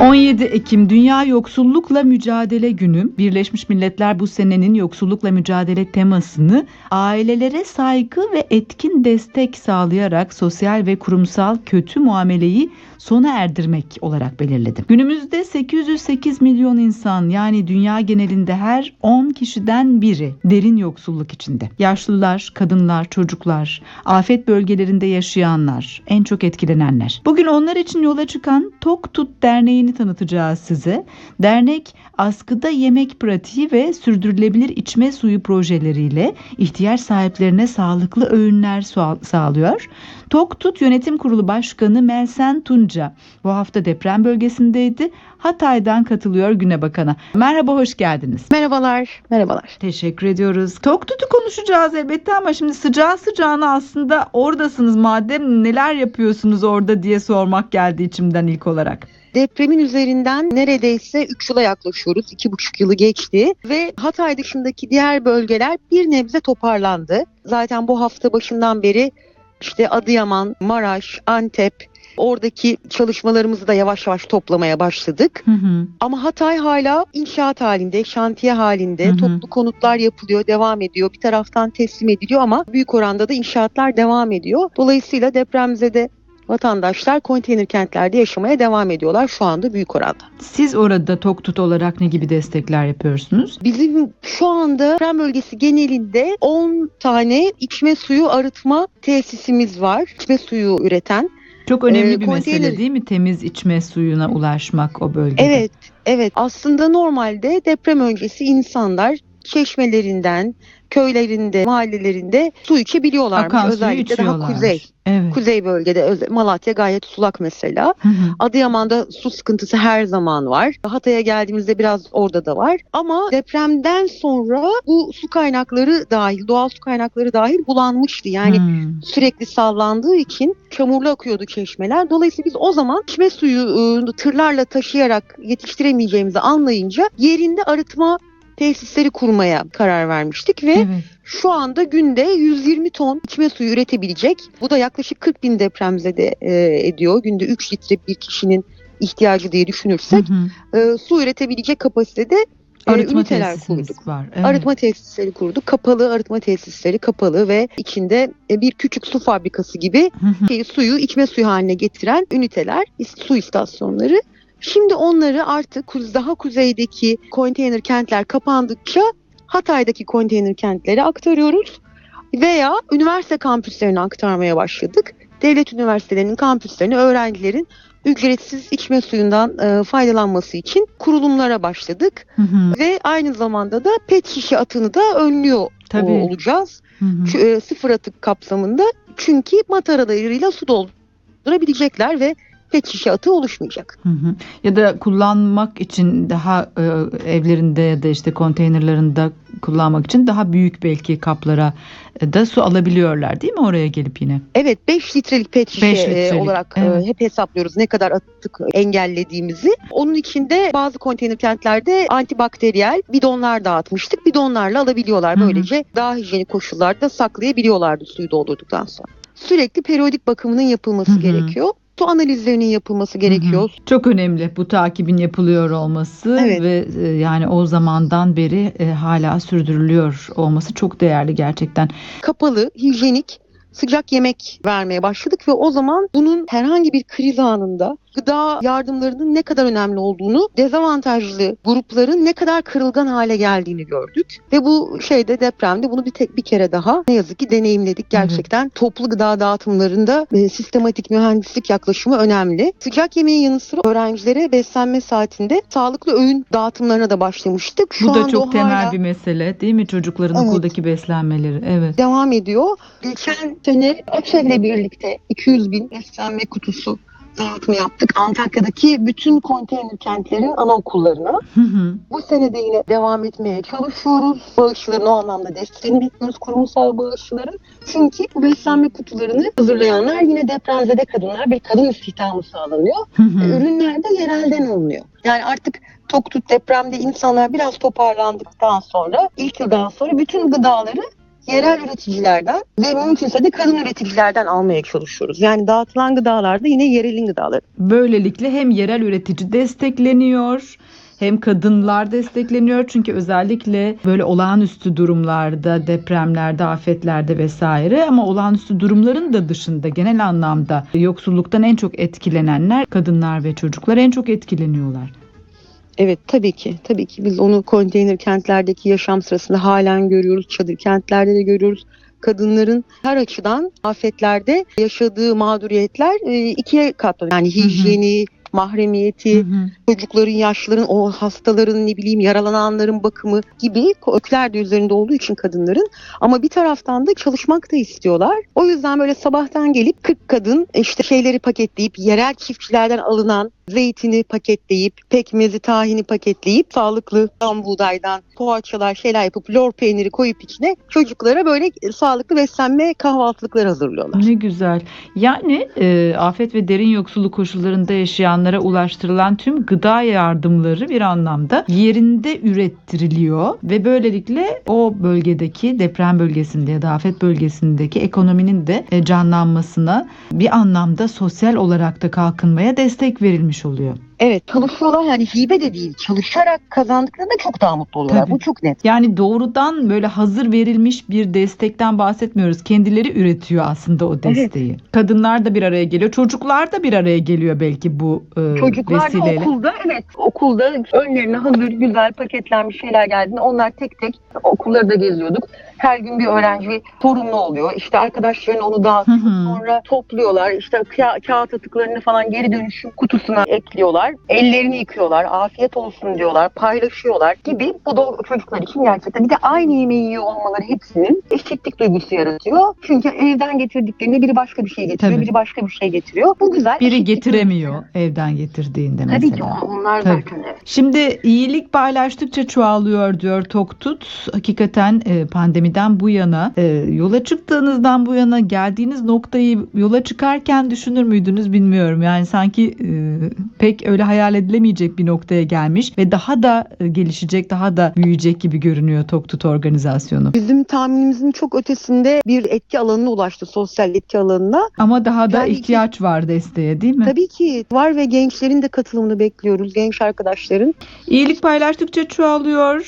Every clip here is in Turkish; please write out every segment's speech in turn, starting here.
17 Ekim Dünya Yoksullukla Mücadele Günü. Birleşmiş Milletler bu senenin yoksullukla mücadele temasını ailelere saygı ve etkin destek sağlayarak sosyal ve kurumsal kötü muameleyi sona erdirmek olarak belirledi. Günümüzde 808 milyon insan yani dünya genelinde her 10 kişiden biri derin yoksulluk içinde. Yaşlılar, kadınlar, çocuklar, afet bölgelerinde yaşayanlar, en çok etkilenenler. Bugün onlar için yola çıkan Tok Tut Derneği'ni tanıtacağız size. Dernek askıda yemek pratiği ve sürdürülebilir içme suyu projeleriyle ihtiyaç sahiplerine sağlıklı öğünler sa- sağlıyor. Tok Tut Yönetim Kurulu Başkanı Melsen Tunca bu hafta deprem bölgesindeydi. Hatay'dan katılıyor Güne Bakan'a. Merhaba, hoş geldiniz. Merhabalar, merhabalar. Teşekkür ediyoruz. Tok Tut'u konuşacağız elbette ama şimdi sıcağı sıcağına aslında oradasınız madem neler yapıyorsunuz orada diye sormak geldi içimden ilk olarak. Depremin üzerinden neredeyse 3 yıla yaklaşıyoruz. 2,5 yılı geçti ve Hatay dışındaki diğer bölgeler bir nebze toparlandı. Zaten bu hafta başından beri işte Adıyaman, Maraş, Antep oradaki çalışmalarımızı da yavaş yavaş toplamaya başladık. Hı hı. Ama Hatay hala inşaat halinde, şantiye halinde, Hı hı. toplu konutlar yapılıyor, devam ediyor. Bir taraftan teslim ediliyor ama büyük oranda da inşaatlar devam ediyor. Dolayısıyla depremzede vatandaşlar konteyner kentlerde yaşamaya devam ediyorlar şu anda büyük oranda. Siz orada Tok Tut olarak ne gibi destekler yapıyorsunuz? Bizim şu anda deprem bölgesi genelinde 10 tane içme suyu arıtma tesisimiz var. İçme suyu üreten. Çok önemli Ee, bir konteyner- mesele değil mi? Temiz içme suyuna ulaşmak o bölgede. Evet, evet. Aslında normalde deprem öncesi insanlar çeşmelerinden, köylerinde, mahallelerinde su içebiliyorlarmış. Akan Özellikle daha kuzey. Evet. Kuzey bölgede Malatya gayet sulak mesela. Hı hı. Adıyaman'da su sıkıntısı her zaman var. Hatay'a geldiğimizde biraz orada da var. Ama depremden sonra bu su kaynakları dahil, doğal su kaynakları dahil bulanmıştı. Yani Hmm. sürekli sallandığı için çamurlu akıyordu çeşmeler. Dolayısıyla biz o zaman içme suyu tırlarla taşıyarak yetiştiremeyeceğimizi anlayınca yerinde arıtma tesisleri kurmaya karar vermiştik ve Evet. şu anda günde 120 ton içme suyu üretebilecek. Bu da yaklaşık 40 bin depremzede e, ediyor. Günde 3 litre bir kişinin ihtiyacı diye Hı düşünürsek hı. e, su üretebilecek kapasitede e, Arıtma üniteler kurduk. var. Evet. Arıtma tesisleri kurduk. Kapalı arıtma tesisleri kapalı ve içinde e, bir küçük su fabrikası gibi Hı hı. suyu içme suyu haline getiren üniteler, su istasyonları. Şimdi onları artık daha kuzeydeki konteyner kentler kapandıkça Hatay'daki konteyner kentlere aktarıyoruz veya üniversite kampüslerine aktarmaya başladık. Devlet üniversitelerinin kampüslerine öğrencilerin ücretsiz içme suyundan e, faydalanması için kurulumlara başladık Hı hı. ve aynı zamanda da pet şişe atını da önlüyor Tabii. o- olacağız. Hı hı. Şu, e, sıfır atık kapsamında çünkü mataralarıyla su doldurabilecekler ve pet şişe atı oluşmayacak. Hı hı. Ya da kullanmak için daha e, evlerinde ya da işte konteynerlarında kullanmak için daha büyük belki kaplara e, da su alabiliyorlar değil mi oraya gelip yine? Evet 5 litrelik pet şişe Beş e, litrelik, olarak e, evet. hep hesaplıyoruz ne kadar atık engellediğimizi. Onun içinde bazı konteyner kentlerde antibakteriyel bidonlar dağıtmıştık. Bidonlarla alabiliyorlar. Hı hı. Böylece daha hijyenik koşullarda saklayabiliyorlardı suyu doldurduktan sonra. Sürekli periyodik bakımının yapılması Hı hı. gerekiyor. Su analizlerinin yapılması gerekiyor. Hı hı. Çok önemli bu takibin yapılıyor olması Evet. ve e, yani o zamandan beri e, hala sürdürülüyor olması çok değerli gerçekten. kapalı, hijyenik, sıcak yemek vermeye başladık ve o zaman bunun herhangi bir kriz anında gıda yardımlarının ne kadar önemli olduğunu, dezavantajlı grupların ne kadar kırılgan hale geldiğini gördük. Ve bu şeyde depremde bunu bir tek bir kere daha ne yazık ki deneyimledik. Gerçekten toplu gıda dağıtımlarında e, sistematik mühendislik yaklaşımı önemli. Sıcak yemeğin yanı sıra öğrencilere beslenme saatinde sağlıklı öğün dağıtımlarına da başlamıştık. Şu bu da çok temel hala- bir mesele değil mi çocukların Evet. okuldaki beslenmeleri? Evet. devam ediyor. Geçen sene AÇEV'le birlikte 200 bin beslenme kutusu dağıtımı yaptık. Antakya'daki bütün konteyner kentlerin anaokullarına. Hı hı. Bu sene de yine devam etmeye çalışıyoruz. Bağışların o anlamda desteğini bekliyoruz kurumsal bağışların. Çünkü bu beslenme kutularını hazırlayanlar yine depremzede kadınlar bir kadın istihdamı sağlanıyor. Hı hı. Ürünler de yerelden alınıyor. Yani artık tok tut depremde insanlar biraz toparlandıktan sonra ilk yıldan sonra bütün gıdaları yerel üreticilerden ve mümkünse de kadın üreticilerden almaya çalışıyoruz. Yani dağıtılan gıdalarda yine yerelin gıdaları. Böylelikle hem yerel üretici destekleniyor hem kadınlar destekleniyor çünkü özellikle böyle olağanüstü durumlarda, depremlerde, afetlerde vesaire ama olağanüstü durumların da dışında genel anlamda yoksulluktan en çok etkilenenler kadınlar ve çocuklar en çok etkileniyorlar. Evet tabii ki. Tabii ki biz onu konteyner kentlerdeki yaşam sırasında halen görüyoruz. Çadır kentlerde de görüyoruz. Kadınların her açıdan afetlerde yaşadığı mağduriyetler e, ikiye katlanıyor. Yani hijyeni, mahremiyeti, Hı hı. çocukların, yaşlıların, o hastaların ne bileyim yaralananların bakımı gibi ökler de üzerinde olduğu için kadınların. Ama bir taraftan da çalışmak da istiyorlar. O yüzden böyle sabahtan gelip 40 kadın işte şeyleri paketleyip yerel çiftçilerden alınan zeytini paketleyip, pekmezi, tahini paketleyip sağlıklı tam buğdaydan poğaçalar şeyler yapıp lor peyniri koyup içine çocuklara böyle sağlıklı beslenme kahvaltılıklar hazırlıyorlar. Ne güzel. Yani e, afet ve derin yoksulluk koşullarında yaşayanlara ulaştırılan tüm gıda yardımları bir anlamda yerinde ürettiriliyor ve böylelikle o bölgedeki deprem bölgesinde ya da afet bölgesindeki ekonominin de e, canlanmasına bir anlamda sosyal olarak da kalkınmaya destek verilmiş oluyor. Evet çalışıyorlar yani hibe de değil çalışarak kazandıklarında çok daha mutlu oluyorlar. Tabii. Bu çok net. Yani doğrudan böyle hazır verilmiş bir destekten bahsetmiyoruz. Kendileri üretiyor aslında o desteği. Kadınlar da bir araya geliyor. Çocuklar da bir araya geliyor belki bu e, Çocuklar vesileyle. okulda evet okulda önlerine hazır güzel paketlenmiş şeyler geldiğinde onlar tek tek okulları da geziyorduk. Her gün bir öğrenci sorumlu oluyor. İşte arkadaşların onu dağıtıyor. Sonra topluyorlar. İşte ka- kağıt atıklarını falan geri dönüşüm kutusuna ekliyorlar. Ellerini yıkıyorlar. Afiyet olsun diyorlar. Paylaşıyorlar gibi. Bu da çocuklar için gerçekten. Bir de aynı yemeği yiyor olmaları hepsinin eşitlik duygusu yaratıyor. Çünkü evden getirdiklerinde biri başka bir şey getiriyor. Tabii. Biri başka bir şey getiriyor. Bu güzel. Biri getiremiyor duygusu. evden getirdiğinde mesela. Tabii ki onlar Tabii. zaten evet. Şimdi iyilik paylaştıkça çoğalıyor diyor Toktut. Hakikaten e, pandemi 2020'den bu yana e, yola çıktığınızdan bu yana geldiğiniz noktayı yola çıkarken düşünür müydünüz bilmiyorum. Yani sanki e, pek öyle hayal edilemeyecek bir noktaya gelmiş ve daha da e, gelişecek, daha da büyüyecek gibi görünüyor Toktut organizasyonu. Bizim tahminimizin çok ötesinde bir etki alanına ulaştı, sosyal etki alanına. Ama daha da yani ihtiyaç ki, var desteğe değil mi? Tabii ki var ve gençlerin de katılımını bekliyoruz, genç arkadaşların. İyilik paylaştıkça çoğalıyor.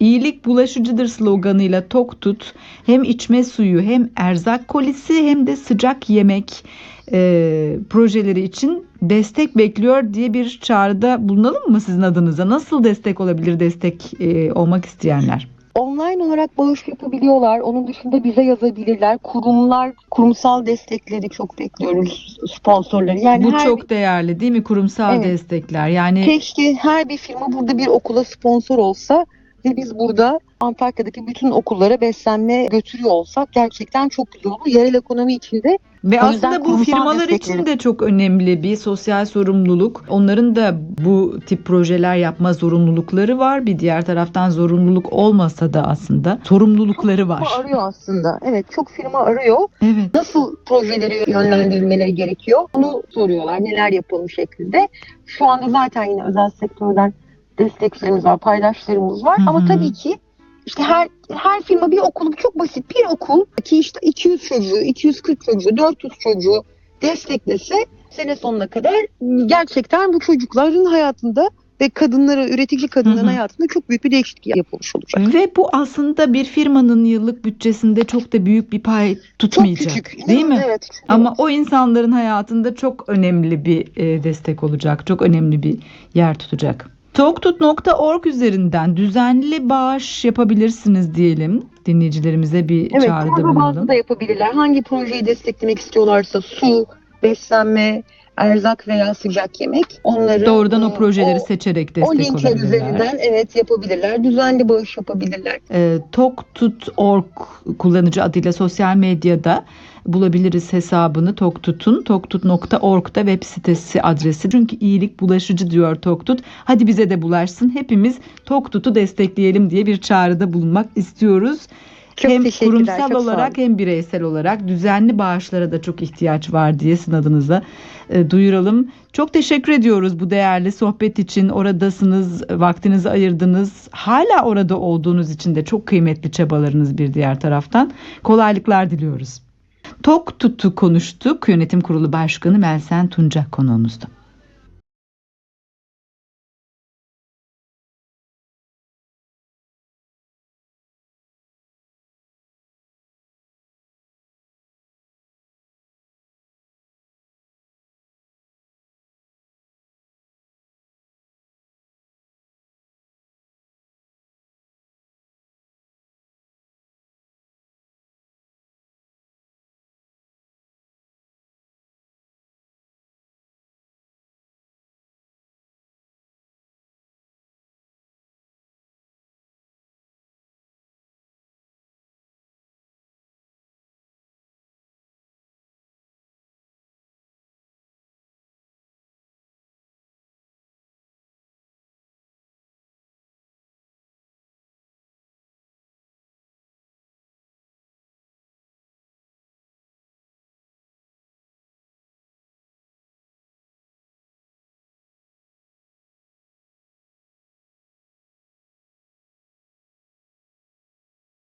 İyilik bulaşıcıdır sloganıyla Toktut tut. Hem içme suyu hem erzak kolisi hem de sıcak yemek e, projeleri için destek bekliyor diye bir çağrıda bulunalım mı sizin adınıza? Nasıl destek olabilir destek e, olmak isteyenler? Online olarak bağış yapabiliyorlar. Onun dışında bize yazabilirler. Kurumlar, kurumsal destekleri çok bekliyoruz. Sponsorları. Yani Bu her çok değerli değil mi? Kurumsal Evet. destekler. Yani Keşke her bir firma burada bir okula sponsor olsa ve biz burada Antakya'daki bütün okullara beslenme götürüyor olsak gerçekten çok güzel olur. Yerel ekonomi içinde Ve aslında bu firmalar destekleri- için de çok önemli bir sosyal sorumluluk. Onların da bu tip projeler yapma zorunlulukları var. Bir diğer taraftan zorunluluk olmasa da aslında sorumlulukları var. firma arıyor aslında. Evet çok firma arıyor. Evet. Nasıl projeleri yönlendirilmeleri gerekiyor? Bunu soruyorlar. Neler yapalım şeklinde. Şu anda zaten yine özel sektörden desteklerimiz var, paydaşlarımız var. Hı Ama tabii ki işte her her firma bir okul çok basit bir okul ki işte 200 çocuğu, 240 çocuğu, 400 çocuğu desteklese sene sonuna kadar gerçekten bu çocukların hayatında ve kadınlara, üretici kadınların Hı hı. hayatında çok büyük bir değişiklik yapılmış olacak. Ve bu aslında bir firmanın yıllık bütçesinde çok da büyük bir pay Çok tutmayacak. küçük. Değil mi? Evet. Ama o insanların hayatında çok önemli bir e, destek olacak. Çok önemli bir yer tutacak. Toktut.org üzerinden düzenli bağış yapabilirsiniz diyelim. Dinleyicilerimize bir Evet, çağrıda bulunalım. da yapabilirler. Hangi projeyi desteklemek istiyorlarsa su, beslenme, erzak veya sıcak yemek onları Doğrudan o e, projeleri seçerek o destek linkler olabilirler. üzerinden evet yapabilirler. Düzenli bağış yapabilirler. E, Toktut.org kullanıcı adıyla sosyal medyada bulabiliriz hesabını Toktut'un. Toktut.org'da web sitesi adresi. Çünkü iyilik bulaşıcı diyor Toktut. Hadi bize de bulaşsın. Hepimiz Toktut'u destekleyelim diye bir çağrıda bulunmak istiyoruz. Çok hem teşekkürler, kurumsal çok olarak hem bireysel olarak düzenli bağışlara da çok ihtiyaç var diye sizin adınıza e, duyuralım. Çok teşekkür ediyoruz bu değerli sohbet için. Oradasınız, vaktinizi ayırdınız. Hala orada olduğunuz için de çok kıymetli çabalarınız bir diğer taraftan. Kolaylıklar diliyoruz. Tok Tuttu konuştuk. Yönetim Kurulu Başkanı Melsen Tunca konuğumuzdu.